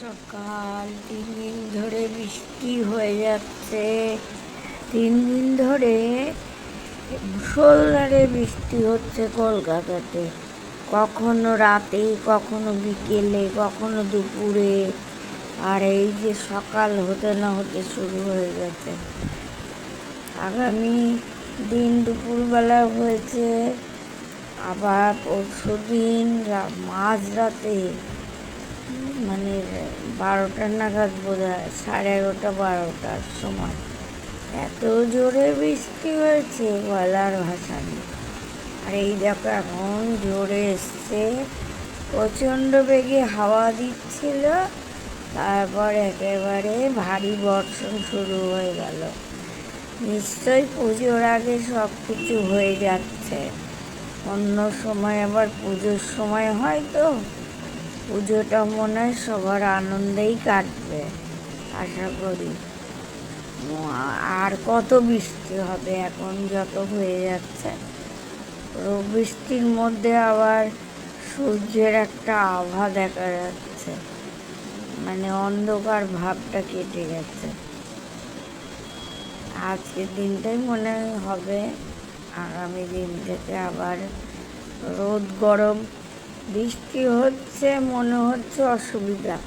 সকাল, তিন দিন ধরে বৃষ্টি হয়ে যাচ্ছে। তিন দিন ধরে মুসলধারে বৃষ্টি হচ্ছে কলকাতাতে। কখনো রাতে কখনো বিকেলে, কখনো দুপুরে। আর এই যে সকাল হতে না হতে শুরু হয়ে গেছে। আগামী দিন দুপুরবেলা হয়েছে আবার পরশু দিন মাঝরাতে মানে বারোটা নাগাদ বোধ হয় সাড়ে এগারোটা, বারোটার সময়। এত জোরে বৃষ্টি হয়েছে বলার ভাষা নেই আর এই দেখো, এখন জোরে এসছে, প্রচণ্ড বেগে হাওয়া দিচ্ছিল, তারপর একেবারে ভারী বর্ষণ শুরু হয়ে গেল। নিশ্চয়ই পুজোর আগে সব কিছু হয়ে যাচ্ছে। অন্য সময় আবার পুজোর সময় হয় তো। পুজোটা মনে হয় সবার আনন্দেই কাটবে, আশা করি। আর কত বৃষ্টি হবে এখন যত হয়ে যাচ্ছে। বৃষ্টির মধ্যে আবার সূর্যের একটা আভা দেখা যাচ্ছে। মানে অন্ধকার ভাবটা কেটে গেছে। আজকের দিনটাই মনে হবে। আগামী দিন থেকে আবার রোদ গরম বৃষ্টি হচ্ছে, মনে হচ্ছে অসুবিধা।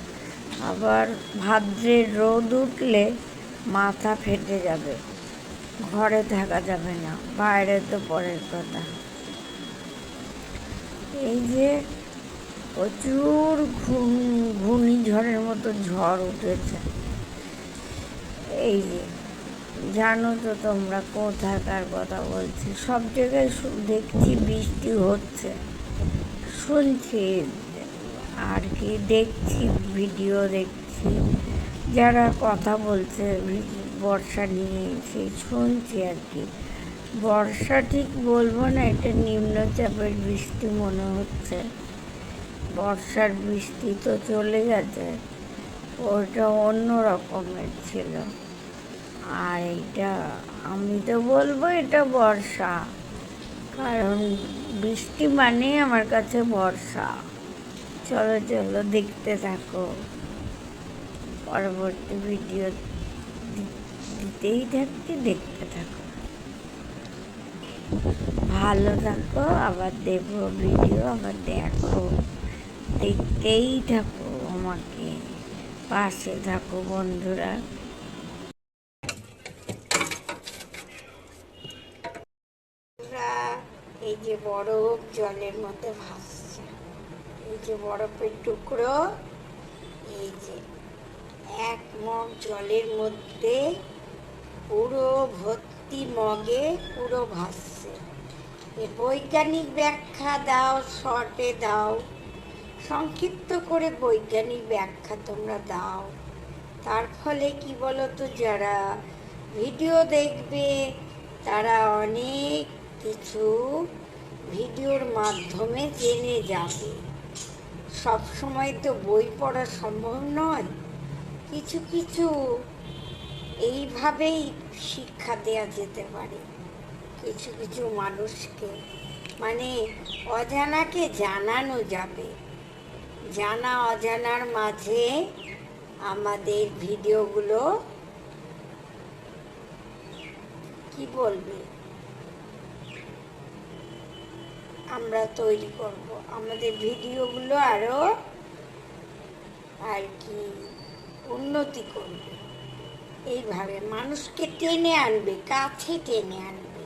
আবার ভাদ্রের রোদ উঠলে মাথা ফেটে যাবে। ঘরে থাকা যাবে না, বাইরে তো পরের কথা। এই যে প্রচুর ঘূর্ণ ঘূর্ণিঝড়ের মতো ঝড় উঠেছে। এই যে, জানো তো তোমরা কোথাকার কথা বলছি। সব জায়গায় দেখছি বৃষ্টি হচ্ছে। শুনছি, আর কি দেখছি, ভিডিও দেখছি, যারা কথা বলছে, বর্ষা নিয়ে সেই শুনছি আর কি। বর্ষা ঠিক বলব না, এটা নিম্নচাপের বৃষ্টি মনে হচ্ছে। বর্ষার বৃষ্টি তো চলে গেছে, ওটা অন্য রকমের ছিল। আর এটা, আমি তো বলব এটা বর্ষা। কারণ বৃষ্টি মানে আমার কাছে বর্ষা। চলো চলো দেখতে থাকো। পরবর্তী ভিডিও দিতেই থাকছি দেখতে থাকো। ভালো থাকো আবার দেবো ভিডিও আবার দেখো দেখতেই থাকো আমাকে। পাশে থাকো বন্ধুরা, এই যে বরফ জলের মধ্যে ভাসছে। এই যে বরফের টুকরো, এই যে এক মগ জলের মধ্যে পুরো ভর্তি মগে পুরো ভাসছে। এর বৈজ্ঞানিক ব্যাখ্যা দাও, শর্টে দাও, সংক্ষিপ্ত করে বৈজ্ঞানিক ব্যাখ্যা তোমরা দাও। তার ফলে কি বলতো, যারা ভিডিও দেখবে তারা অনেক কিছু ভিডিওর মাধ্যমে জেনে যাবে। সব সময় তো বই পড়া সম্ভব নয়। কিছু কিছু এইভাবেই শিক্ষা দেওয়া যেতে পারে। কিছু কিছু মানুষকে মানে অজানাকে জানানো যাবে। জানা অজানার মাঝে আমাদের ভিডিওগুলো, কি বলবে? আমরা তৈরি করব। আমাদের ভিডিওগুলো আরও আর কি উন্নতি করবে। এইভাবে মানুষকে টেনে আনবে, কাছে টেনে আনবে।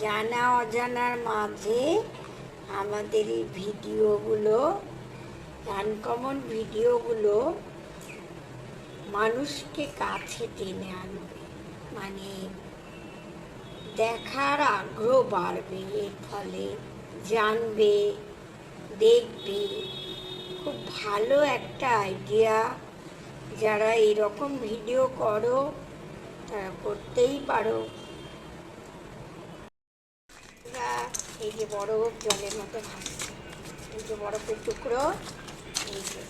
জানা অজানার মাঝে আমাদের এই ভিডিওগুলো আনকমন ভিডিওগুলো মানুষকে কাছে টেনে আনবে। মানে দেখার আগ্রহ বাড়বে এর ফলে। জানবে, দেখবে। খুব ভালো একটা আইডিয়া যারা এরকম ভিডিও করো, তারা করতেই পারো। এই যে বরফ জলের মতো ভাসছে। এই যে বরফের টুকরো, এই যে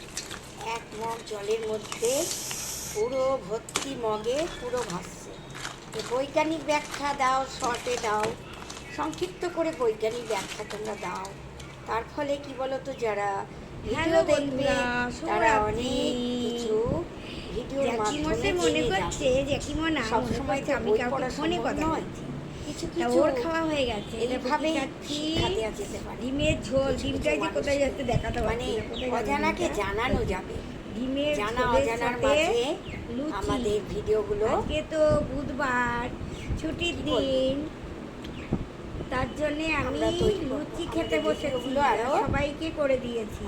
এক মগ জলের মধ্যে পুরো ভর্তি মগে পুরো ভাসছে। বৈজ্ঞানিক ব্যাখ্যা দাও, শর্টে দাও। সংক্ষিপ্ত করে বৈজ্ঞানিক ব্যাখ্যা তোমরা দাও। তার ফলে কি বলতো যারা ভিডিও দেখবে তারা অনেক কিছু ভিডিওর মাধ্যমে মনে করছে মনে তো আমি বই কাউকে ফোনে কথা নয়। বলছি। কিছু কিছু ওর খাওয়া হয়ে গেছে। ডিমের ঝোল ডিমটাই যে কোথায় যাচ্ছে দেখাতে মানে গেল অজানাকে জানানো যাবে। ডিমের জানা ঝোলের অজানার সাথে মাঝে আমাদের ভিডিওগুলো আজকে তো বুধবার ছুটির দিন। তার জন্য আমি। লুচি খেতে বসেছি। সবাইকে করে দিয়েছি।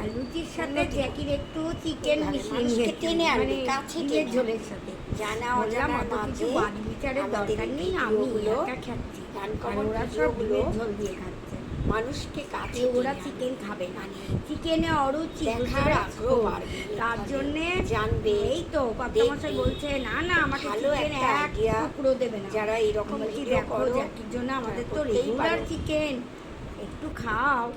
আর লুচির সাথে জ্যাকির একটু চিকেন মিশিয়ে টেনে আনবে, মানে কাছে গিয়ে ঝোলের সাথে। জানা কিছু মাঝে বাদ বিচারের দরকার নেই আমি একা খাচ্ছি। আর ওরা সব ঝোল দিয়ে খাচ্ছে। মানুষকে কাছে ওরা চিকেন খাবে না। চিকেনে অরুচি দেখার আগ্রহ বাড়বে। তার জন্য জানবে, এই তো পাপ্তামশাই। বলছে না না আমাকে ভালো একটা টুকরো দেবে না। যারা এইরকম ভিডিও করো, জন্য আমাদের তো রেগুলার চিকেন একটু খাও।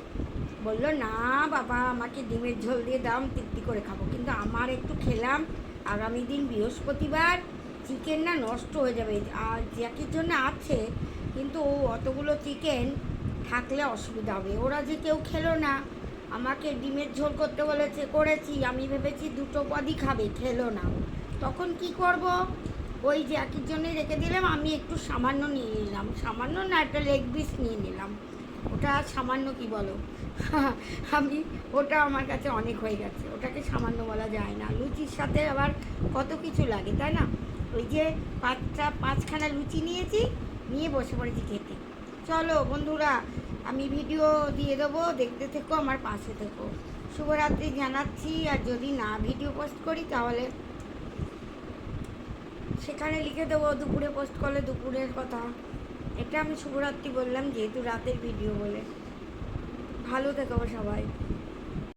বলল না বাবা আমাকে ডিমের ঝোল দিয়ে দাম তৃপ্তি করে খাব। কিন্তু আমার একটু খেলাম। আগামী দিন বৃহস্পতিবার চিকেন না নষ্ট হয়ে যাবে। আর জ্যাকির জন্য আছে কিন্তু ও অতগুলো চিকেন থাকলে অসুবিধা হবে। ওরা যে কেউ খেলো না, আমাকে ডিমের ঝোল করতে বলেছে, করেছি, আমি ভেবেছি দুটো পদই খাবে, খেলো না। তখন কি করব? ওই জ্যাকির জন্যই রেখে দিলাম, আমি একটু সামান্য নিয়ে নিলাম। সামান্য না, একটা লেগ পিস নিয়ে নিলাম। ওটা সামান্য কি বলো? আমি, ওটা আমার কাছে অনেক হয়ে গেছে। ওটাকে সামান্য বলা যায় না। লুচির সাথে আবার কত কিছু লাগে, তাই না? ওই যে পাঁচটা, পাঁচখানা লুচি নিয়েছি, নিয়ে বসে পড়েছি খেতে। চলো বন্ধুরা, আমি ভিডিও দিয়ে দেবো, দেখতে থেকো, আমার পাশে থেকো। শুভরাত্রি জানাচ্ছি, আর যদি না ভিডিও পোস্ট করি, তাহলে সেখানে লিখে দেবো, দুপুরে পোস্ট করলে দুপুরের কথা। এটা আমি শুভরাত্রি বললাম, যেহেতু রাতের ভিডিও বলে। ভালো থেকো সবাই।